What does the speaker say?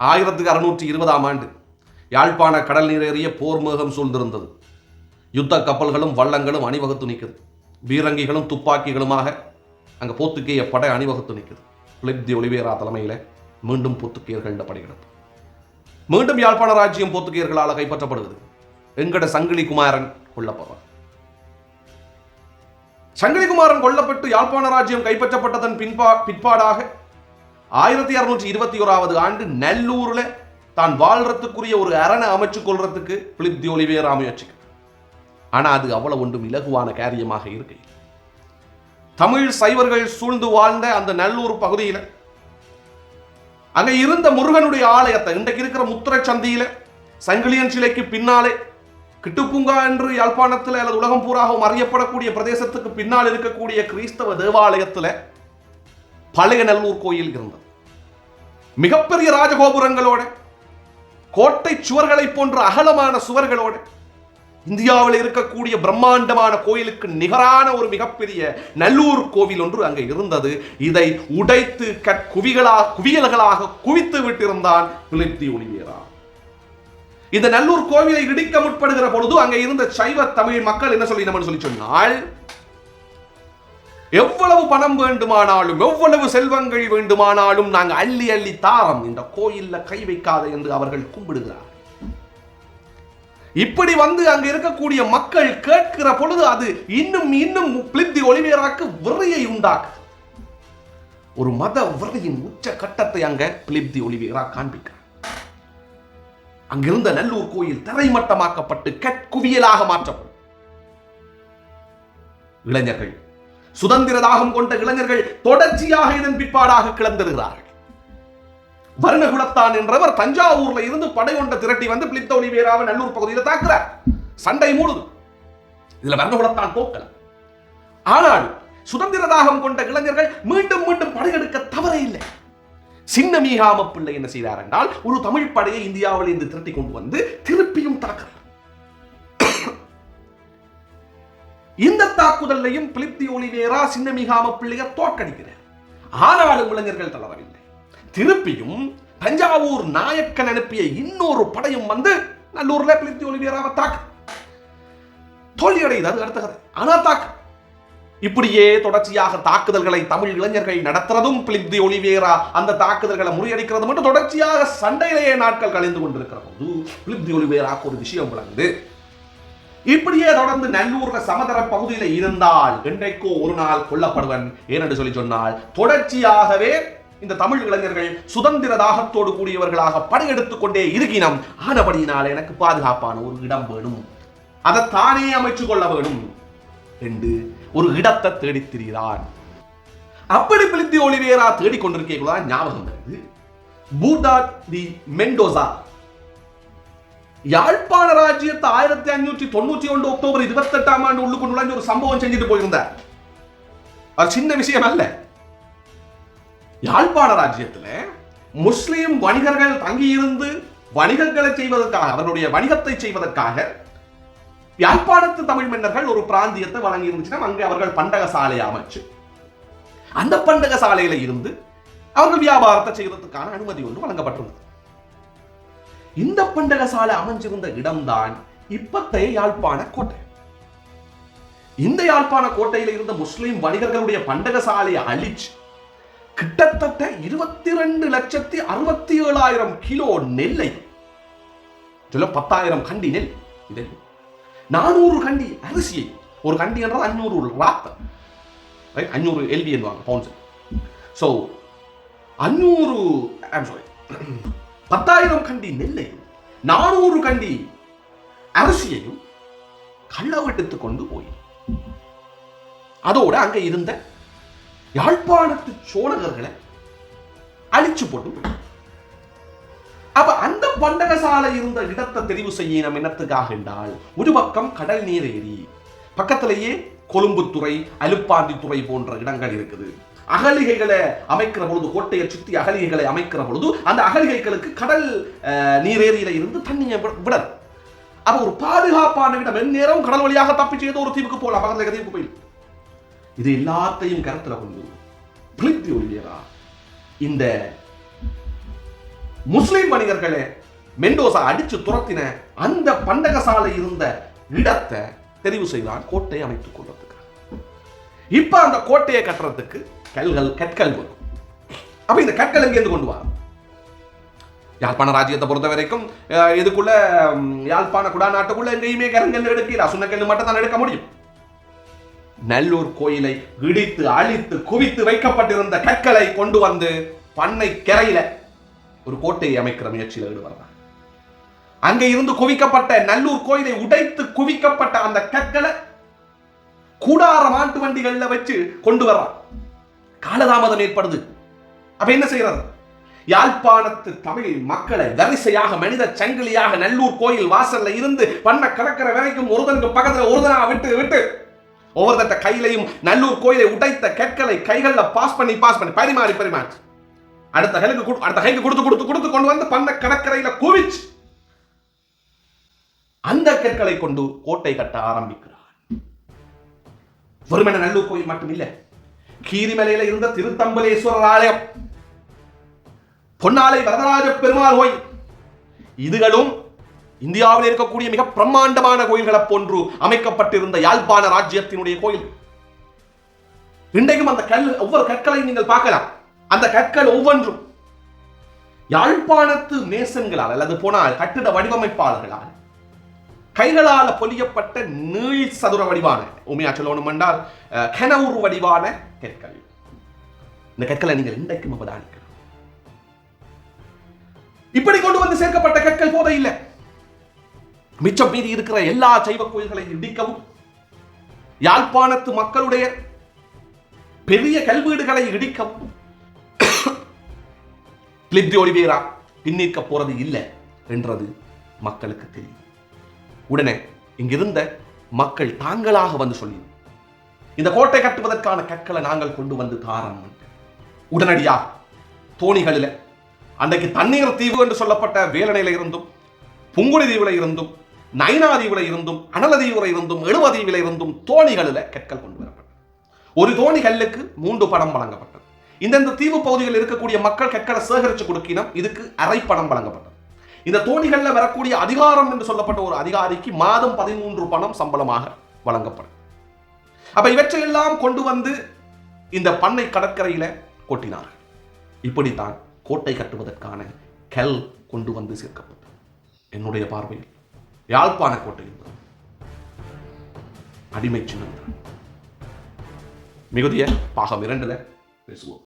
ஆயிரத்துக்கு அறுநூற்றி இருபதாம் ஆண்டு யாழ்ப்பாண கடல் நீரேறிய போர் மேகம் சூழ்ந்திருந்தது. யுத்த கப்பல்களும் வள்ளங்களும் அணிவகுத்து நிற்குது. பீரங்கிகளும் துப்பாக்கிகளுமாக அங்கே போத்துக்கேய படை அணிவகுத்து நிற்குது. பிலிப் தி ஒலிவேரா தலைமையில் மீண்டும் போத்துக்கேயர்கள் படையெடுப்பு மீண்டும் யாழ்ப்பாண ராஜ்யம் போத்துக்கேயர்களால் கைப்பற்றப்படுகிறது. எங்கட சங்கிலி குமாரன் கொல்லப்படுறார் சங்கிலி குமாரன் கொல்லப்பட்டு யாழ்ப்பாண ராஜ்யம் கைப்பற்றப்பட்டதன் பின்பா பிற்பாடாக ஆயிரத்தி இரநூற்றி இருபத்தி ஓராவது ஆண்டு நல்லூர்ல தான் வாழ்றதுக்குரிய ஒரு அரணை அமைச்சு கொள்றதுக்கு பிலிப் தி ஒலிவேரா முயற்சிக்கு ஆனா அது அவ்வளவு ஒன்றும் இலகுவான காரியமாக இருக்கு. தமிழ் சைவர்கள் சூழ்ந்து வாழ்ந்த அந்த நல்லூர் பகுதியில் அங்கே இருந்த முருகனுடைய ஆலயத்தை இன்றைக்கு இருக்கிற முத்திரை சந்தியில் சங்கிலியன் சிலைக்கு பின்னாலே கிட்டுப்பூங்கா என்று யாழ்ப்பாணத்தில் அல்லது உலகம் பூராகவும் அறியப்படக்கூடிய பிரதேசத்துக்கு பின்னால் இருக்கக்கூடிய கிறிஸ்தவ தேவாலயத்தில் பழைய நல்லூர் கோயில் இருந்தது. மிகப்பெரிய ராஜகோபுரங்களோட கோட்டை சுவர்களை போன்ற அகலமான சுவர்களோட இந்தியாவில் இருக்கக்கூடிய பிரம்மாண்டமான கோயிலுக்கு நிகரான ஒரு மிகப்பெரிய நல்லூர் கோவில் ஒன்று அங்கே இருந்தது. இதை உடைத்து கற்குவிகளாக குவியல்களாக குவித்து விட்டிருந்தான் பிலிப்தி ஒளிவேரா இந்த நல்லூர் கோவிலை இடிக்க முற்படுகிற பொழுது அங்கே இருந்த சைவ தமிழ் மக்கள் என்ன சொல்லி நம்ம சொல்லி சொன்னால் எவ்வளவு பணம் வேண்டுமானாலும் எவ்வளவு செல்வங்கள் வேண்டுமானாலும் நாங்கள் அள்ளி அள்ளி தாரம் இந்த கோயில்ல கை வைக்காத என்று அவர்கள் கும்பிடுகிறார். இப்படி வந்து அங்க இருக்கக்கூடிய மக்கள் கேட்கிற பொழுது அது இன்னும் இன்னும் பிளிப்தி ஒளிவேராக்கு விரையை உண்டாக்கு ஒரு மத விரையின் உச்ச கட்டத்தை அங்க பிளிப்தி ஒளிவேரா காண்பிக்கிறார். அங்கிருந்த நல்லூர் கோயில் தரைமட்டமாக்கப்பட்டு கற்குவியலாக மாற்றப்படும். இளைஞர்கள் சுதந்திர தாகம் கொண்ட இளைஞர்கள் தொடர்ச்சியாக இதன் பிற்பாடாக கிளந்திருக்கிறார்கள் வர்ணகுலத்தான் என்றவர் தஞ்சாவூர்ல இருந்து படை கொண்ட திரட்டி வந்து பிளித்த ஒளிவேராவை நல்லூர் பகுதியில் தாக்குறார். சண்டை மூடுது. இதுல வர்ணகுலத்தான் தோக்கல ஆனால் சுதந்திர தாகம் கொண்ட இளைஞர்கள் மீண்டும் மீண்டும் படையெடுக்க தவறே இல்லை. சின்ன மீகாம பிள்ளை என்ன செய்தார் என்றால் ஒரு தமிழ் படையை இந்தியாவில் இருந்து திரட்டி கொண்டு வந்து திருப்பியும் தாக்குறார். இந்த தாக்குதலையும் பிலிப்தி ஒளிவேரா சின்னமிகாம பிள்ளையை தோற்கடிக்கிறார். ஆனாலும் இளைஞர்கள் தளரவில்லை திருப்பியும் தஞ்சாவூர் நாயக்கன் அனுப்பிய இன்னொரு படையும் வந்து நல்லூர்ல பிலிப்தி ஒளிவேராவை தாக்கு. தோல்வியடையுது அது அடுத்த கதை. ஆனா தாக்கு. இப்படியே தொடர்ச்சியாக தாக்குதல்களை தமிழ் இளைஞர்கள் நடத்துறதும் பிலிப்தி ஒளிவேரா அந்த தாக்குதல்களை முறியடிக்கிறது மட்டும் தொடர்ச்சியாக சண்டையிலேயே நாட்கள் கழிந்து கொண்டிருக்கிற போது பிலிப்தி ஒளிவேராக்கு ஒரு விஷயம் விளங்குது. இப்படியே தொடர்ந்து நல்லூர்ல சமதர பகுதியில் இருந்தால் என்றைக்கோ ஒரு நாள் கொல்லப்படுவன். ஏனென்று சொல்லி சொன்னால் தொடர்ச்சியாகவே இந்த தமிழ் இளைஞர்கள் சுதந்திர தாகத்தோடு கூடியவர்களாக படையெடுத்துக் கொண்டே இருக்கினம். ஆனபடியினால் எனக்கு பாதுகாப்பான ஒரு இடம் வேணும். அதை தானே அமைச்சு கொள்ள வேணும் என்று ஒரு இடத்தை தேடித் திரிகிறான் அப்படி பிலித்தி ஒளிவேரா தேடிக்கொண்டிருக்கீங்களா ஞாபகம் வருது. பூட்டா தி மெண்டோசா யாழ்ப்பாண ராஜ்யத்தை ஆயிரத்தி அஞ்சூற்றி தொண்ணூற்றி ஒன்று அக்டோபர் இருபத்தி எட்டாம் ஆண்டு உள்ளுக்கு நுழைஞ்சு ஒரு சம்பவம் செஞ்சுட்டு போயிருந்தார். அது சின்ன விஷயம் அல்ல. யாழ்ப்பாண ராஜ்யத்தில் முஸ்லிம் வணிகர்கள் தங்கியிருந்து வணிகங்களை செய்வதற்காக அவர்களுடைய வணிகத்தை செய்வதற்காக யாழ்ப்பாணத்து தமிழ் மன்னர்கள் ஒரு பிராந்தியத்தை வழங்கி இருந்துச்சுன்னா அங்கே அவர்கள் பண்டக சாலை அமைச்சு அந்த பண்டக சாலையில இருந்து அவர்கள் வியாபாரத்தை செய்வதற்கான அனுமதி ஒன்று வழங்கப்பட்டிருந்தது இந்த பண்டக சாலை அமைஞ்சிருந்த இடம்தான் இப்பத்தைய யாழ்ப்பாண கோட்டை. இந்த யாழ்ப்பாண கோட்டையில் இருந்த முஸ்லிம் வணிகர்களுடைய பண்டக சாலையை அழிச்சு கிட்டத்தட்ட இருபத்தி ரெண்டு லட்சத்தி அறுபத்தி ஏழாயிரம் கிலோ நெல்லை சொல்ல பத்தாயிரம் கண்டி நெல் இதில். நானூறு கண்டி அரிசியை ஒரு கண்டி என்றால் அஞ்சூறு ராத்தம் ரைட் அஞ்சூறு எல்வி என்பாங்க பவுன்ஸ் ஸோ அஞ்சூறு ஐம் சாரி பத்தாயிரம் கண்டி நெல்லையும் நானூறு கண்டி அரிசியையும் கள்ளவெடுத்து கொண்டு போய் அதோட அங்க இருந்த யாழ்ப்பாணத்து சோழகர்களை அழிச்சு போட்டு அப்ப அந்த பண்டகசாலை இருந்த இடத்தை தெரிவு செய்ய நம் என்னத்துக்காக என்றால் ஒரு பக்கம் கடல் நீர் ஏரி பக்கத்திலேயே கொழும்புத்துறை அலுப்பாண்டித்துறை போன்ற இடங்கள் இருக்குது. அகலிகைகளை அமைக்கிற பொழுது கோட்டையை சுற்றி அகலிகைகளை அமைக்கிற பொழுது அந்த அகலிகைகளுக்கு கடல் நீரேரியில இருந்து தண்ணியை விட- அப்ப ஒரு பாதுகாப்பான இடம் எந்நேரம் கடல் வழியாக தப்பிச்சு ஏதோ ஒரு தீவுக்கு போகலாம் பக்கத்துல தீவுக்கு போய் இது எல்லாத்தையும் கருத்துல கொண்டு பிளித்தி ஒளியரா இந்த முஸ்லிம் வணிகர்களே மெண்டோசா அடிச்சு துரத்தின அந்த பண்டகசாலை இருந்த இடத்தை தெரிவு செய்தான் கோட்டையை அமைத்துக் கொள்றதுக்கு இப்ப அந்த கோட்டையை கட்டுறதுக்கு கல்கள் கற்கள் வரும் அப்ப இந்த கற்கள் எங்கேருந்து கொண்டு வா? யாழ்ப்பாண ராஜ்யத்தை பொறுத்த வரைக்கும் அஹ், இதுக்குள்ள யாழ்ப்பாண குடா நாட்டுக்குள்ள எங்கேயுமே கரங்கல் எடுக்கல சுண்ணக்கல் மட்டும் தான் எடுக்க முடியும். நல்லூர் கோயிலை இடித்து அழித்து குவித்து வைக்கப்பட்டிருந்த கற்களை கொண்டு வந்து பண்ணை கரையில ஒரு கோட்டையை அமைக்கிற முயற்சியில் ஈடுபடுறார் அங்கே இருந்து குவிக்கப்பட்ட நல்லூர் கோயிலை உடைத்து குவிக்கப்பட்ட அந்த கற்களை கூடார மாட்டு வண்டிகள்ல வச்சு கொண்டு வர்றான். காலதாமதம் ஏற்படுது. அப்ப என்ன செய்யறது? யாழ்ப்பாணத்து தமிழ் மக்களை வரிசையாக மனித சங்கிலியாக நல்லூர் கோயில் வாசல்ல இருந்து பண்ண கடற்கரை வரைக்கும் ஒருதனுக்கு பக்கத்துல ஒருதனா விட்டு விட்டு ஒவ்வொருத்தட்ட கையிலையும் நல்லூர் கோயிலை உடைத்த கற்களை கைகள்ல பாஸ் பண்ணி பாஸ் பண்ணி பரிமாறி பரிமாறி அடுத்த கைக்கு அடுத்த கைக்கு கொடுத்து கொடுத்து கொடுத்து கொண்டு வந்து பண்ண கடற்கரையில குவிச்சு அந்த கற்களை கொண்டு கோட்டை கட்ட ஆரம்பிக்கிறார் வெறுமன நல்லூர் கோயில் மட்டும் இல்லை கீரிமலையில இருந்த திருத்தம்பலேஸ்வரர் ஆலயம். பொன்னாலை வரதராஜ பெருமாள் கோயில் இதுகளும் இந்தியாவில் இருக்கக்கூடிய மிக பிரம்மாண்டமான கோயில்களை போன்று அமைக்கப்பட்டிருந்த யாழ்ப்பாண ராஜ்யத்தினுடைய கோயில். இன்றைக்கும் அந்த கல் ஒவ்வொரு கற்களையும் நீங்கள் பார்க்கலாம். அந்த கற்கள் ஒவ்வொன்றும் யாழ்ப்பாணத்து மேசன்களால் அல்லது போனால் கட்டிட வடிவமைப்பாளர்களால் கைகளால் பொலியப்பட்ட நீள் சதுர வடிவான உண்மையா சொல்லணும் என்றால் அஹ், வடிவான கற்கள். இந்த கற்களை நீங்கள் இன்றைக்கும் அவதானிக்கணும் இப்படி கொண்டு வந்து சேர்க்கப்பட்ட கற்கள் போத இல்லை. மிச்சம் மீதி இருக்கிற எல்லா சைவ கோயில்களை இடிக்கவும் யாழ்ப்பாணத்து மக்களுடைய பெரிய கல்வீடுகளை இடிக்கவும் கிளிப்தி ஒளிவேரா பின்னிற்க போறது இல்லை என்றது மக்களுக்கு தெரியும். உடனே இங்கிருந்த மக்கள் தாங்களாக வந்து சொல்லி இந்த கோட்டை கட்டுவதற்கான கற்களை நாங்கள் கொண்டு வந்து தாரம் உடனடியா தோணிகளில் அன்றைக்கு தண்ணீர் தீவு என்று சொல்லப்பட்ட வேலனையில இருந்தும் புங்குடி தீவுல இருந்தும் நைனா தீவுல இருந்தும் அனல தீவுல இருந்தும் எழுவ தீவுல இருந்தும் தோணிகளில் கற்கள் கொண்டு வரப்பட்டது ஒரு தோணி கல்லுக்கு மூன்று பணம் வழங்கப்பட்டது. இந்தந்த தீவு பகுதிகளில் இருக்கக்கூடிய மக்கள் கற்களை சேகரித்து கொடுக்கினோம். இதுக்கு அரை பணம் வழங்கப்பட்டது. இந்த தோணிகளில் வரக்கூடிய அதிகாரம் என்று சொல்லப்பட்ட ஒரு அதிகாரிக்கு மாதம் பதிமூன்று பணம் சம்பளமாக வழங்கப்படும். அப்ப இவற்றையெல்லாம் கொண்டு வந்து இந்த பண்ணை கடற்கரையில கொட்டினார்கள். இப்படித்தான் கோட்டை கட்டுவதற்கான கல் கொண்டு வந்து சேர்க்கப்பட்டது. என்னுடைய பார்வையில் யாழ்ப்பாண கோட்டை என்பது அடிமை சின்னம் மிகுதிய பாகம் இரண்டுல பேசுவோம்.